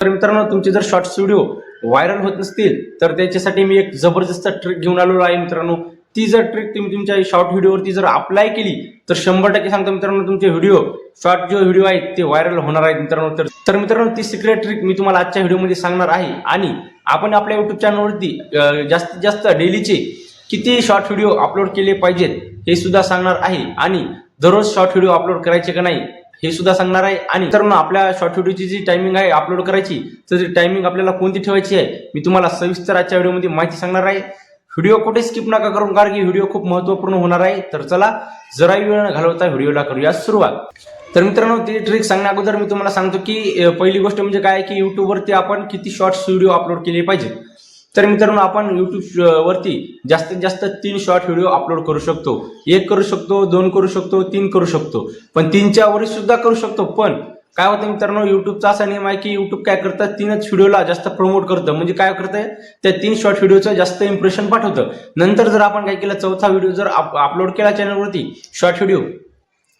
तर मित्रांनो तुमचे जर शॉर्ट्स व्हिडिओ व्हायरल होत नसतील तर त्याच्यासाठी मी एक जबरदस्त ट्रिक घेऊन आलेलो आहे मित्रांनो. ती जर ट्रिक तुम्ही तुमच्या शॉर्ट व्हिडिओवरती जर अप्लाय केली तर शंभर टक्के सांगतो मित्रांनो तुमचे व्हिडिओ शॉर्ट जो व्हिडिओ आहेत ते व्हायरल होणार आहेत मित्रांनो. तर तर मित्रांनो ती सिक्रेट ट्रिक मी तुम्हाला आजच्या व्हिडिओमध्ये सांगणार आहे. आणि आपण आपल्या युट्यूब चॅनलवरती जास्तीत जास्त डेलीचे किती शॉर्ट व्हिडिओ अपलोड केले पाहिजेत हे सुद्धा सांगणार आहे. आणि दररोज शॉर्ट व्हिडिओ अपलोड करायचे का नाही हे सुद्धा सांगणार आहे. आणि मित्रांनो आपल्या शॉर्ट व्हिडिओची जी टायमिंग आहे अपलोड करायची तर टायमिंग आपल्याला कोणती ठेवायची आहे मी तुम्हाला सविस्तर आजच्या व्हिडिओमध्ये माहिती सांगणार आहे. व्हिडिओ कुठे स्किप नका करून कारण की व्हिडिओ खूप महत्त्वपूर्ण होणार आहे. तर चला जराही वेळ न घालवता व्हिडिओला करूया सुरुवात. तर मित्रांनो ती ट्रिक सांगण्या अगोदर मी तुम्हाला सांगतो की पहिली गोष्ट म्हणजे काय की युट्यूबवरती आपण किती शॉर्ट्स व्हिडिओ अपलोड केले पाहिजे तर मित्रांनो आपण युट्यूब वरती जास्तीत जास्त तीन शॉर्ट व्हिडिओ अपलोड करू शकतो. एक करू शकतो दोन करू शकतो तीन करू शकतो. पण तीनच्या वरील सुद्धा करू शकतो. पण काय होतं मित्रांनो युट्यूबचा असा नियम आहे की युट्यूब काय करतं? तीनच व्हिडिओला जास्त प्रमोट करतं. म्हणजे काय करतंय? त्या तीन शॉर्ट व्हिडिओचं जास्त इम्प्रेशन पाठवतं. नंतर जर आपण काय केलं चौथा व्हिडिओ जर अपलोड केला चॅनलवरती शॉर्ट व्हिडिओ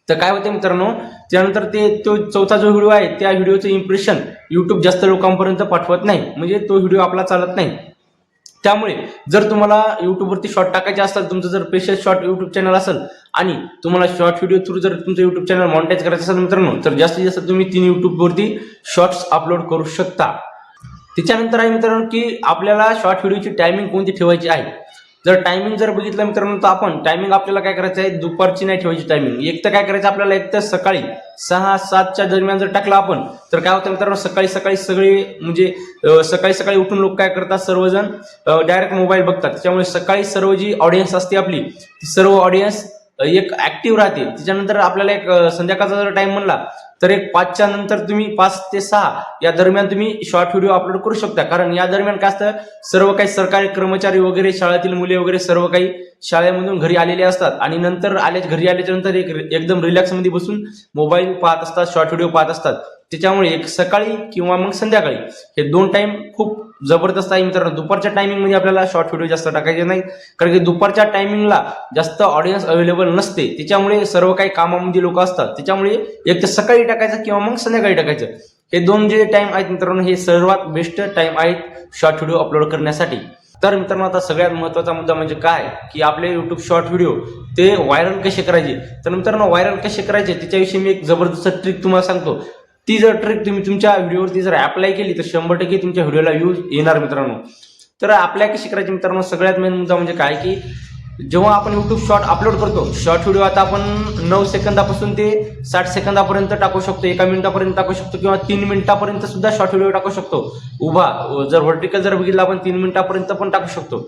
तर काय होते मित्रांनो? त्यानंतर ते तो चौथा जो व्हिडिओ आहे त्या व्हिडिओचं इम्प्रेशन युट्यूब जास्त लोकांपर्यंत पाठवत नाही. म्हणजे तो व्हिडिओ आपला चालत नाही. त्यामुळे जर तुम्हाला युट्यूबवरती शॉर्ट टाकायचे असतात तुमचं जर स्पेशल शॉर्ट युट्यूब चॅनल असेल आणि तुम्हाला शॉर्ट व्हिडिओ थ्रू जर तुमचं युट्यूब चॅनल मॉनिटाईज करायचं असेल मित्रांनो तर जास्तीत जास्त तुम्ही तीन युट्यूबवरती शॉर्ट्स अपलोड करू शकता. त्याच्यानंतर आहे मित्रांनो की आपल्याला शॉर्ट व्हिडिओची टायमिंग कोणती ठेवायची आहे? जर टायमिंग जर बघितलं मित्रांनो तर आपण टायमिंग आपल्याला काय करायचं आहे? दुपारची नाही ठेवायची टायमिंग एक तर काय करायचं आपल्याला एक तर सकाळी सहा सातच्या दरम्यान जर टाकला आपण तर काय होतं मित्रांनो? सकाळी सकाळी सगळे म्हणजे सकाळी सकाळी उठून लोक काय करतात? सर्वजण डायरेक्ट मोबाईल बघतात. त्याच्यामुळे सकाळी सर्व जी ऑडियन्स असते आपली ती सर्व ऑडियन्स एक ऍक्टिव्ह राहते त्याच्यानंतर आपल्याला एक संध्याकाळचा जर टाइम म्हणला तर एक पाचच्या नंतर तुम्ही पाच ते सहा या दरम्यान तुम्ही शॉर्ट व्हिडिओ अपलोड करू शकता. कारण या दरम्यान काय असतं सर्व काही सरकारी कर्मचारी वगैरे शाळेतील मुले वगैरे सर्व काही शाळेमधून घरी आलेले असतात. आणि नंतर आल्या घरी आल्याच्यानंतर एक एकदम रिलॅक्समध्ये बसून मोबाईल पाहत असतात शॉर्ट व्हिडिओ पाहत असतात. त्याच्यामुळे एक सकाळी किंवा मग संध्याकाळी हे दोन टाइम खूप जबरदस्त आहे मित्रांनो. दुपारच्या टायमिंगमध्ये आपल्याला शॉर्ट व्हिडिओ जास्त टाकायचे नाही कारण की दुपारच्या टायमिंगला जास्त ऑडियन्स अवेलेबल नसते. त्याच्यामुळे सर्व काही कामामध्ये लोक असतात. त्याच्यामुळे एक तर सकाळी टाकायचं किंवा मग संध्याकाळी टाकायचं. हे दोन जे टाइम आहेत मित्रांनो हे सर्वात बेस्ट टाइम आहेत शॉर्ट व्हिडिओ अपलोड करण्यासाठी. तर मित्रांनो आता सगळ्यात महत्त्वाचा मुद्दा म्हणजे काय? की आपले युट्यूब शॉर्ट व्हिडिओ ते व्हायरल कसे करायचे? तर मित्रांनो व्हायरल कसे करायचे? त्याच्याविषयी मी एक जबरदस्त ट्रिक तुम्हाला सांगतो. ती जर ट्रिक तुम्ही तुमच्या व्हिडिओवरती जर अप्लाय केली तर शंभर टक्के तुमच्या व्हिडिओला व्ह्यूज येणार मित्रांनो. तर आपल्या कशी मित्रांनो सगळ्यात मेन मुद्दा म्हणजे काय की जेव्हा आपण युट्यूब शॉर्ट अपलोड करतो शॉर्ट व्हिडिओ आता आपण नऊ सेकंदापासून ते साठ सेकंदापर्यंत टाकू शकतो एका मिनिटापर्यंत टाकू शकतो किंवा तीन मिनिटापर्यंत सुद्धा शॉर्ट व्हिडिओ टाकू शकतो. उभा जर व्हर्टिकल जर बघितलं आपण तीन मिनिटापर्यंत पण टाकू शकतो.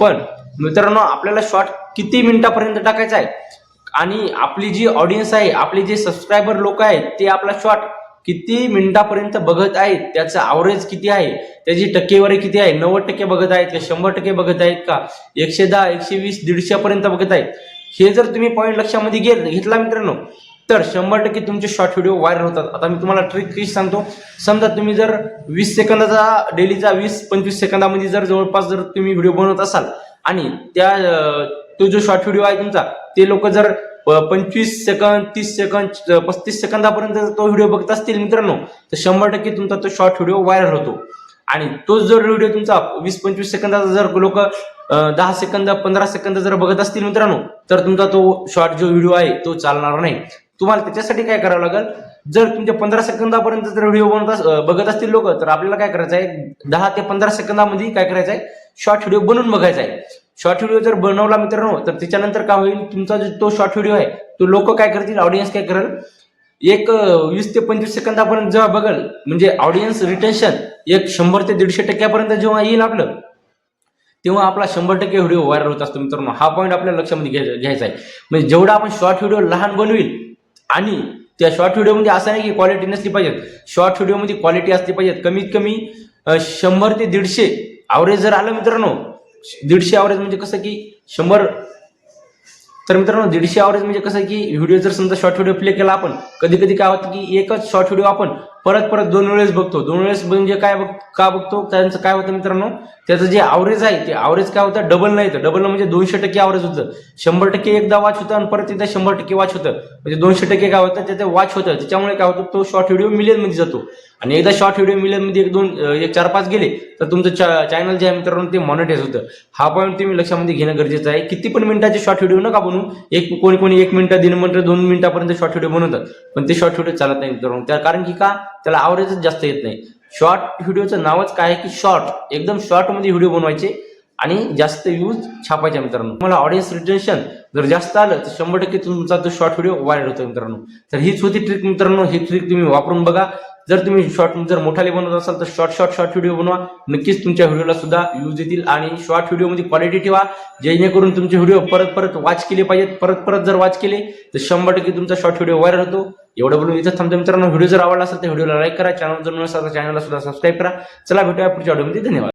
पण मित्रांनो आपल्याला शॉर्ट किती मिनिटापर्यंत टाकायचा आहे? आणि आपली जी ऑडियन्स आहे आपले जे सबस्क्रायबर लोक आहेत ते आपला शॉर्ट किती मिनिटापर्यंत बघत आहेत त्याचं ॲव्हरेज किती आहे त्याची टक्केवारी किती आहे नव्वद टक्के बघत आहेत का शंभर टक्के बघत आहेत का एकशे दहा एकशे वीस दीडशेपर्यंत बघत आहेत. हे जर तुम्ही पॉईंट लक्षामध्ये घे घेतला मित्रांनो तर शंभर टक्के तुमचे शॉर्ट व्हिडिओ व्हायरल होतात. आता मी तुम्हाला ट्रिक कशी सांगतो. समजा तुम्ही जर वीस सेकंदाचा डेलीचा वीस पंचवीस सेकंदामध्ये जर जवळपास जर तुम्ही व्हिडिओ बनवत असाल आणि त्या तो जो शॉर्ट व्हिडिओ आहे तुमचा ते लोक जर पंचवीस सेकंद तीस सेकंद पस्तीस सेकंदापर्यंत जर तो व्हिडिओ बघत असतील मित्रांनो तर शंभर टक्के तुमचा तो शॉर्ट व्हिडिओ व्हायरल होतो. आणि तोच जर व्हिडिओ तुमचा वीस पंचवीस सेकंदाचा जर लोक दहा सेकंद पंधरा सेकंद जर बघत असतील मित्रांनो तर तुमचा तो शॉर्ट जो व्हिडिओ आहे तो चालणार नाही. तुम्हाला त्याच्यासाठी काय करावं लागेल? जर तुमच्या पंधरा सेकंदापर्यंत जर व्हिडिओ बनवत अस- बघत असतील लोक तर आपल्याला काय करायचं आहे दहा ते पंधरा सेकंदामध्ये काय करायचं आहे शॉर्ट व्हिडिओ बनवून बघायचा आहे शॉर्ट व्हिडिओ जर बनवला मित्रांनो तर त्याच्यानंतर काय होईल? तुमचा जो तो शॉर्ट व्हिडिओ आहे तो लोक काय करतील? ऑडियन्स काय करेल? एक वीस ते पंचवीस सेकंदापर्यंत जेव्हा बघल म्हणजे ऑडियन्स रिटेन्शन एक शंभर ते दीडशे टक्क्यापर्यंत जेव्हा येईल आपलं तेव्हा आपला शंभर टक्के व्हिडिओ व्हायरल होत असतो मित्रांनो. हा पॉईंट आपल्या लक्षामध्ये घ्यायचा घ्यायचा आहे. म्हणजे जेवढा आपण शॉर्ट व्हिडिओ लहान बनवेल आणि त्या शॉर्ट व्हिडिओमध्ये असं नाही की क्वालिटी नसली पाहिजे शॉर्ट व्हिडिओमध्ये क्वालिटी असली पाहिजे कमीत कमी शंभर ते दीडशे ॲव्हरेज जर आलं मित्रांनो दीडशे ॲव्हरेज म्हणजे कसं की शंभर. तर मित्रांनो दीडशे ॲव्हरेज म्हणजे कसं की व्हिडिओ जर समजा शॉर्ट व्हिडिओ प्ले केला आपण कधी कधी काय होतं की एकच शॉर्ट व्हिडिओ आपण परत परत दोन वेळेस बघतो. दोन वेळेस म्हणजे काय बघ का बघतो? त्यांचं काय होतं मित्रांनो? त्याचं जे आवरेज आहे ते आवरेज काय होतं? डबल नाही येतं डबल म्हणजे दोनशे टक्के आवरेज होतं. शंभर टक्के एकदा वाच होतं आणि परत एकदा शंभर टक्के वाच होतं. म्हणजे दोनशे टक्के काय होतं? त्याचं वाच होतं. त्याच्यामुळे काय होतं? तो शॉर्ट व्हिडिओ मिलियनमध्ये जातो. आणि एकदा शॉर्ट व्हिडिओ मिलियनमध्ये एक दोन एक चार पाच गेले तर तुमचं चॅनल जे आहे मित्रांनो ते मॉनिटाईज होतं. हा पॉईंट तुम्ही लक्षामध्ये घेणं गरजेचं आहे. किती पण मिनिटाचे शॉर्ट व्हिडिओ नका बनवू. एक कोणी कोणी एक मिनिटं दीड मिनिट दोन मिनिटापर्यंत शॉर्ट व्हिडिओ बनवतात. पण ते शॉर्ट व्हिडिओ चालत नाही मित्रांनो. त्या कारण की का? त्याला आवरेजच जास्त येत नाही. शॉर्ट व्हिडिओचं नावच काय आहे की शॉर्ट एकदम शॉर्टमध्ये व्हिडिओ बनवायचे आणि जास्त व्ह्यूज छापायचे मित्रांनो. मला ऑडियन्स रिटेन्शन जर जास्त आलं तर शंभर टक्के तुमचा तो शॉर्ट व्हिडिओ व्हायरल होतो मित्रांनो. तर हीच होती ट्रिक मित्रांनो ही ट्रिक तुम्ही वापरून बघा. जर तुम्ही शॉर्ट जर मोठाले बनवत असाल तर शॉर्ट शॉर्ट शॉर्ट व्हिडिओ बनवा. नक्कीच तुमच्या व्हिडिओला सुद्धा व्ह्यूज येतील आणि शॉर्ट व्हिडिओमध्ये क्वालिटी ठेवा. जेणेकरून तुमचे व्हिडिओ परत परत वॉच केले पाहिजेत. परत परत जर वॉच केले तर शंभर टक्के तुमचा शॉर्ट व्हिडिओ व्हायरल होतो. एवढं बोलून इथं थांबतो मित्रांनो. व्हिडिओ जर आवडला असेल तर व्हिडिओला लाईक करा. चॅनल जर नसेल तर चॅनलला सुद्धा सबस्क्राईब करा. चला भेटूया पुढच्या व्हिडिओमध्ये धन्यवाद.